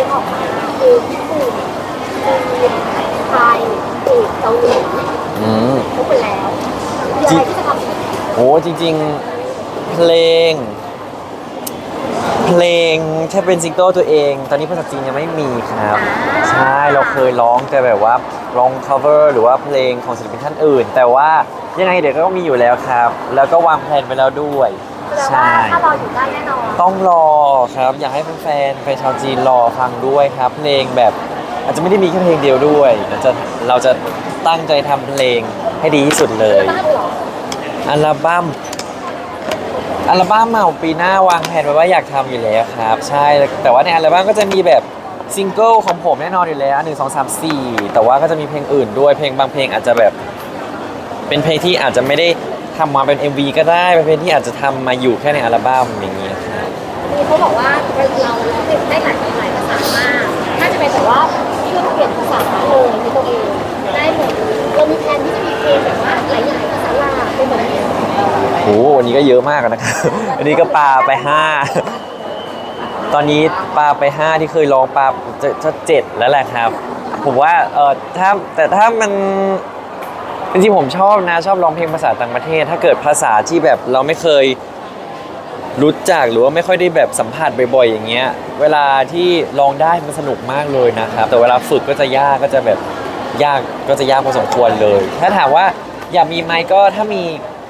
งออกมาคือญี่ปุ่นจีนไทยอังกฤษเกาหลีอืม ครบหมดแล้วมีอะไรที่จะทำอีกโอ้จริงๆ เพลง เพลงถ้าเป็นซิงเกิลตัวเอง ตอนนี้ภาษาจีนยังไม่มีครับ ใช่เราเคยร้องแต่แบบว่าร้อง cover หรือว่าเพลงของศิลปินท่านอื่น แต่ว่ายังไงเดี๋ยวก็มีอยู่แล้วครับ แล้วก็วางแผนไปแล้วด้วย แปลว่าใช่ถ้าเราอยู่ได้แน่นอนต้องรอครับ อยากให้แฟนๆแฟนชาวจีนรอฟังด้วยครับ เพลงแบบอาจจะไม่ได้มีแค่เพลงเดียวด้วยเราจะเราจะตั้งใจทำเพลงให้ดีที่สุดเลย บ้านเหรออัลบั้มอัลบั้มมาปีหน้าวางแผนไว้ว่าอยากทำอยู่แล้วครับ ใช่แต่ว่าในอัลบั้มก็จะมีแบบซิงเกิลของผมแน่นอนอยู่แล้วหนึ่งสองสามสี่แต่ว่าก็จะมีเพลงอื่นด้วยเพลงบางเพลงอาจจะแบบ เป็นเพลงที่อาจจะไม่ได้ ทำมาเป็น MV ก็ได้เป็นเพลงที่อาจจะทำมาอยู่แค่ในอัลบั้มอย่างนี้ครับมีเขาบอกว่าเราเราติดได้หลายหลายภาษามากน่าจะเป็นแต่ว่าช่วยเปลี่ยนภาษาเลยในตัวเองได้หมดเรามีแผนที่จะมีเพลงแบบว่าหลายๆภาษาลาวเป็นแบบนี้โอ้โหวันนี้ก็เยอะมากนะครับ วันนี้ก็ปาไปห้าตอนนี้ปาไปห้าที่เคยร้องปาจะจะเจ็ดแล้วแหละครับ ผมว่าเออถ้าแต่ถ้ามัน จริงๆผมชอบนะชอบร้องเพลงภาษาต่างประเทศ ถ้าเกิดภาษาที่แบบเราไม่เคยรู้จักหรือว่าไม่ค่อยได้แบบสัมผัสบ่อยๆอย่างเงี้ย เวลาที่ร้องได้มันสนุกมากเลยนะครับ แต่เวลาฝึกก็จะยากก็จะแบบยากก็จะยากพอสมควรเลย ถ้าถามว่าอยากมีไหมก็ถ้ามี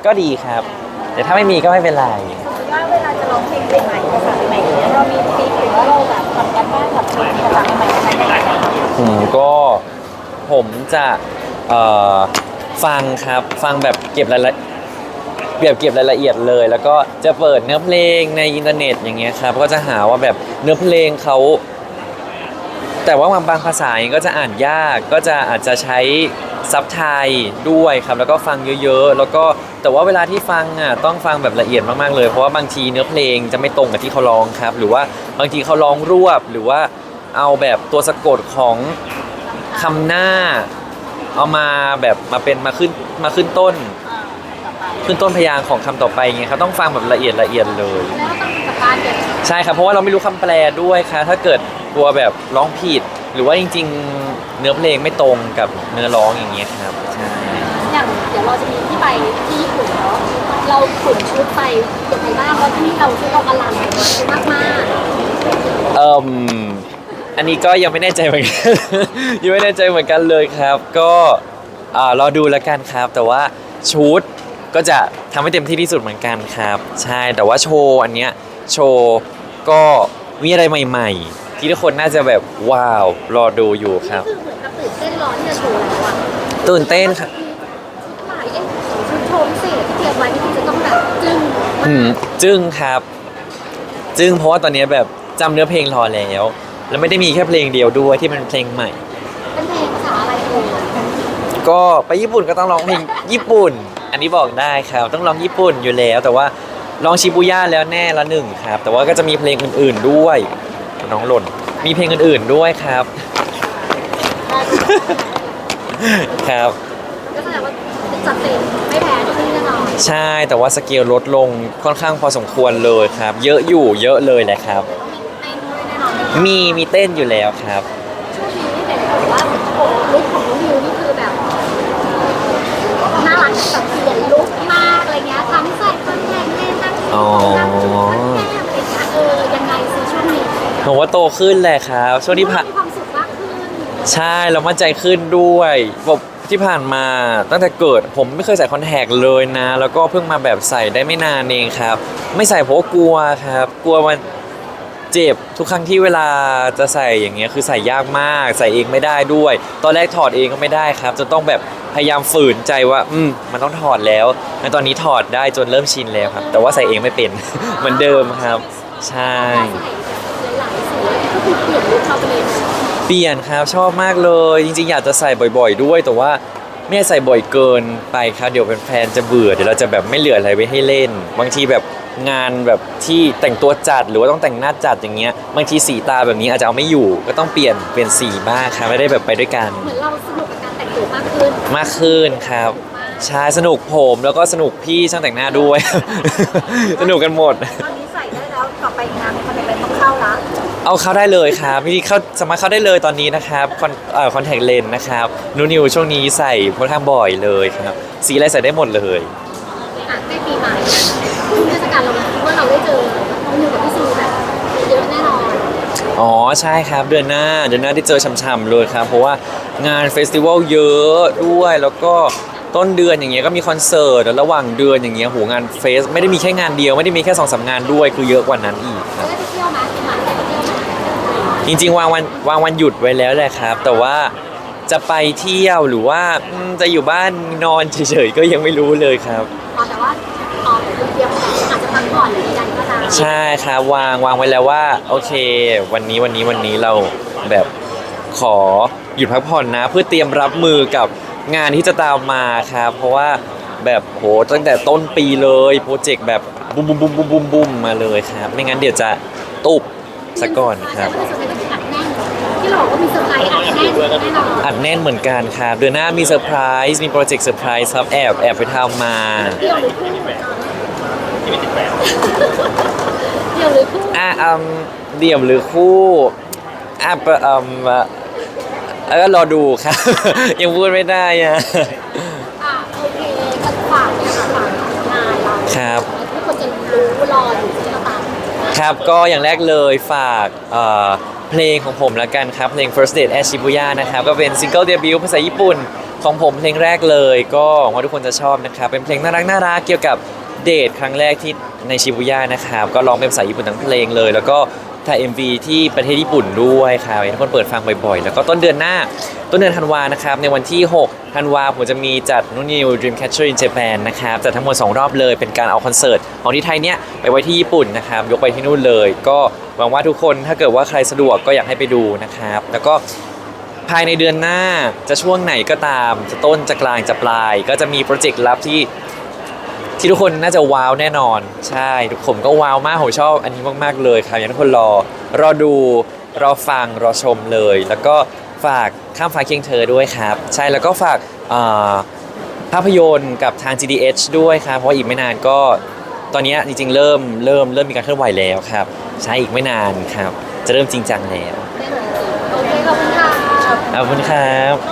ก็ดีครับ แต่ถ้าไม่มีก็ไม่เป็นไรสมมติว่าเวลาจะร้องเพลงใหม่ๆภาษาใหม่ๆเนี่ยเรามีทริคหรือว่าเราแบบทำกันบ้านกับเพลงภาษาใหม่ๆอะไรยังไงคะ ผมก็ผมจะเอ่อ ฟังครับฟังแบบเก็บรายละเปรียบเก็บรายละเอียดเลย แล้วก็จะเปิดเนื้อเพลงในอินเทอร์เน็ตอย่างเงี้ยครับก็จะหาว่าแบบเนื้อเพลงเขาแต่ว่าบางภาษาก็จะอ่านยากก็จะอาจจะใช้ซับไทยด้วยครับแล้วก็ฟังเยอะๆ แล้วก็แต่ว่าเวลาที่ฟังอะต้องฟังแบบละเอียดมากๆเลย เพราะว่าบางทีเนื้อเพลงจะไม่ตรงกับที่เขาร้องครับ หรือว่าบางทีเขาร้องรวบหรือว่าเอาแบบตัวสะกดของคำหน้า เอามาแบบมาเป็นมาขึ้นมาขึ้นต้นขึ้นต้นพยางค์ของคำต่อไปไงครับต้องฟังแบบละเอียดละเอียดเลย แล้วต้องมีกับบ้านเดี๋ยวใช่ครับเพราะว่าเราไม่รู้คำแปลด้วยครับถ้าเกิดกลัวแบบร้องผิด หรือว่าจริง ๆ เนื้อเพลงไม่ตรงกับเนื้อร้องอย่างเงี้ยครับใช่อย่างเดี๋ยวเราจะมีที่ไปที่ญี่ปุ่นเนาะเราขนชุดไปยังไงบ้างเพราะที่นี่เราชุดเราอลังมากมากเอ่ม อันนี้ก็ยังไม่แน่ใจเหมือนกัน ยังไม่แน่ใจเหมือนกันเลยครับ ก็อ่ารอดูแล้วกันครับ แต่ว่าชุดก็จะทำให้เต็มที่ที่สุดเหมือนกันครับ ใช่แต่ว่าโชว์อันเนี้ยโชว์ก็มีอะไรใหม่ๆ ที่ทุกคนน่าจะแบบว้าวรอดูอยู่ครับ คือเหมือนกับตื่นเต้นร้อนที่จะโชว์แล้วอะตื่นเต้นครับ ชุดใหม่เอ๊ะชุดโชว์พิเศษที่เตรียมไว้ที่จะต้องแบบจึ้งมาอืมกจึ้งครับ จึ้งเพราะว่าตอนนี้แบบจำเนื้อเพลงรอแล้ว แล้วไม่ได้มีแค่เพลงเดียวด้วยที่เป็นเพลงใหม่ เป็นเพลงภาษาอะไรเอ่ยก็ไปญี่ปุ่นก็ต้องร้องเพลงญี่ปุ่น อันนี้บอกได้ครับต้องร้องญี่ปุ่นอยู่แล้ว แต่ว่าร้องชิบูย่าแล้วแน่ละหนึ่งครับ แต่ว่าก็จะมีเพลงอื่นๆด้วย น้องหล่น มีเพลงอื่นๆด้วยครับ ครับ ก็แสดงว่าจัดเต็มไม่แพ้ที่นี่แน่นอนใช่แต่ว่าสเกลลดลงค่อนข้างพอสมควรเลยครับ เยอะอยู่เยอะเลยแหละครับต้อง มีเต้นด้วยแน่นอนมีมีเต้นอยู่แล้วครับช่วงนี้เห็นบอกว่าโอ้ลุคของน้องมิวนี่คือแบบน่ารักแบบเปลี่ยนลุคมากอะไรเงี้ยทั้งใส่คอนแทคเลนส์ทั้งอ๋อ ทั้งจุดทั้งแก้มอะไรเงี้ยเออยังไงสิช่วงนี้ผมว่าโตขึ้นแหละครับ ช่วงที่ผ่าน มีความสุขมากขึ้นใช่เรามั่นใจขึ้นด้วยแบบที่ผ่านมาตั้งแต่เกิดผมไม่เคยใส่คอนแทคเลยนะ แล้วก็เพิ่งมาแบบใส่ได้ไม่นานเองครับ ไม่ใส่เพราะว่ากลัวครับ กลัวมัน เจ็บทุกครั้งที่เวลาจะใส่อย่างเงี้ยคือใส่ยากมาก ใส่เองไม่ได้ด้วย ตอนแรกถอดเองก็ไม่ได้ครับจะต้องแบบพยายามฝืนใจว่า อืมมันต้องถอดแล้วในตอนนี้ถอดได้จนเริ่มชินแล้วครับ แต่ว่าใส่เองไม่เป็น เหมือนเดิมครับ ใช่พอใส่แบบหลายสีก็คือเปลี่ยนลุคเขาไปเลยเปลี่ยนครับชอบมากเลยจริงๆ อยากจะใส่บ่อยๆ ด้วย แต่ว่าไม่ให้ใส่บ่อยเกินไปครับเดี๋ยวแฟนๆจะเบื่อเดี๋ยวเราจะแบบไม่เหลืออะไรไว้ให้เล่น บางทีแบบ งานแบบที่แต่งตัวจัดหรือว่าต้องแต่งหน้าจัดอย่างเงี้ยบางทีสีตาแบบนี้อาจจะเอาไม่อยู่ ก็ต้องเปลี่ยนเปลี่ยนสีบ้างครับไม่ได้แบบไปด้วยกัน เหมือนเราสนุกกับการแต่งตัวมากขึ้นมากขึ้นครับใช่สนุกผมแล้วก็สนุกพี่ช่างแต่งหน้าด้วย สนุกกันหมด ตอนนี้ใส่ได้แล้วต่อไปงานคอนเทนต์ต้องเข้าละเอาเข้าได้เลยครับวิธีเข้าสามารถเข้าได้เลยตอนนี้นะครับคอนเอ่อคอนแทคเลนนะครับนูนิวช่วงนี้ใส่ค่อนข้างบ่อยเลยครับ สีอะไรใส่ได้หมดเลย อะใกล้ปีใหม่เทศ กาลเราคิดว่าเราได้เจอน้องนิวกับพี่ซูแบบเยอะแน่นอน อ๋อใช่ครับเดือนหน้าเดือนหน้าได้เจอช่ำๆเลยครับ เพราะว่างานเฟสติวัลเยอะด้วยแล้วก็ต้นเดือนอย่างเงี้ยก็มีคอนเสิร์ตแล้วระหว่างเดือนอย่างเงี้ยโหงานเฟสไม่ได้มีแค่งานเดียวไม่ได้มีแค่สองสามงานด้วยคือเยอะกว่านั้นอีกครับ ได้ไปเที่ยวไหมหม่ได้ไปเที่ยวไหมจริงๆวางวันวางวันหยุดไว้แล้วแหละครับ แต่ว่าจะไปเที่ยวหรือว่าอืมจะอยู่บ้านนอนเฉยๆก็ยังไม่รู้เลยครับ ใดๆก็ตามใช่ครับวางวางไว้แล้วว่า โอเค วันนี้วันนี้วันนี้เราแบบขอหยุดพักผ่อนนะ เพื่อเตรียมรับมือกับงานที่จะตามมาครับเพราะว่าแบบโหตั้งแต่ต้นปีเลยโปรเจกต์แบบบุ้มบุ้มบุ้มบุ้มบุ้มบุ้มมาเลยครับ ไม่งั้นเดี๋ยวจะตุบซะก่อนครับแต่ว่าเซอร์ไพรส์ก็คืออัดแน่นที่เราบอกว่ามีเซอร์ไพรส์อัดแน่นแน่นอนอัดแน่นเหมือนกันครับเดือนหน้ามีเซอร์ไพรส์มีโปรเจกต์เซอร์ไพรส์ครับแอบแอบไปทำมา เดี่ยวหรือคู่เดี่ยวหรือคู่อะอืมเดี่ยวหรือคู่อะปะอืมอะแล้วก็รอดูครับ ยังพูดไม่ได้อะอะโอเคก็ฝากเนี่ยค่ะฝากงานเราครับ ทุกคนจะรู้รออยู่ที่เราตามครับก็อย่างแรกเลยฝากเอ่อเพลงของผมละกันครับ เพลง First Date at Shibuya นะครับ ก็เป็นซิงเกิลเดบิวต์ภาษาญี่ปุ่นของผมเพลงแรกเลย ก็หวังว่าทุกคนจะชอบนะครับ เป็นเพลงน่ารักน่ารักเกี่ยวกับ เดทครั้งแรกที่ในชิบุย่านะครับก็ร้องเป็นภาษาญี่ปุ่นทั้งเพลงเลย แล้วก็ถ่าย MV ที่ประเทศญี่ปุ่นด้วยครับให้ทุกคนเปิดฟังบ่อยๆ แล้วก็ต้นเดือนหน้า ต้นเดือนธันวานะครับ ในวันที่ 6 ธันวาผมจะมีจัดนุ่นนิว Dreamcatcher in Japan นะครับจัดทั้งหมด 2 รอบเลย เป็นการเอาคอนเสิร์ตของที่ไทยเนี่ยไปไว้ที่ญี่ปุ่นนะครับ ยกไปที่นู่นเลย ก็หวังว่าทุกคนถ้าเกิดว่าใครสะดวกก็อยากให้ไปดูนะครับ แล้วก็ภายในเดือนหน้าจะช่วงไหนก็ตาม จะต้นจะกลางจะปลาย ก็จะมีโปรเจกต์ลับที่ ที่ทุกคนน่าจะว้าวแน่นอน ใช่ผมก็ว้าวมากผมชอบอันนี้มากๆเลยครับอยากให้ทุกคนรอรอดูรอฟังรอชมเลย แล้วก็ฝากข้ามฟ้าเคียงเธอด้วยครับ ใช่แล้วก็ฝากอ่าภาพยนตร์กับทาง GDH ด้วยครับ เพราะว่าอีกไม่นานก็ตอนนี้จริงๆ เริ่มเริ่มเริ่มมีการเคลื่อนไหวแล้วครับ ใช่อีกไม่นานครับ จะเริ่มจริงจังแล้วโอเคขอบคุณค่ะขอบคุณครับต้อง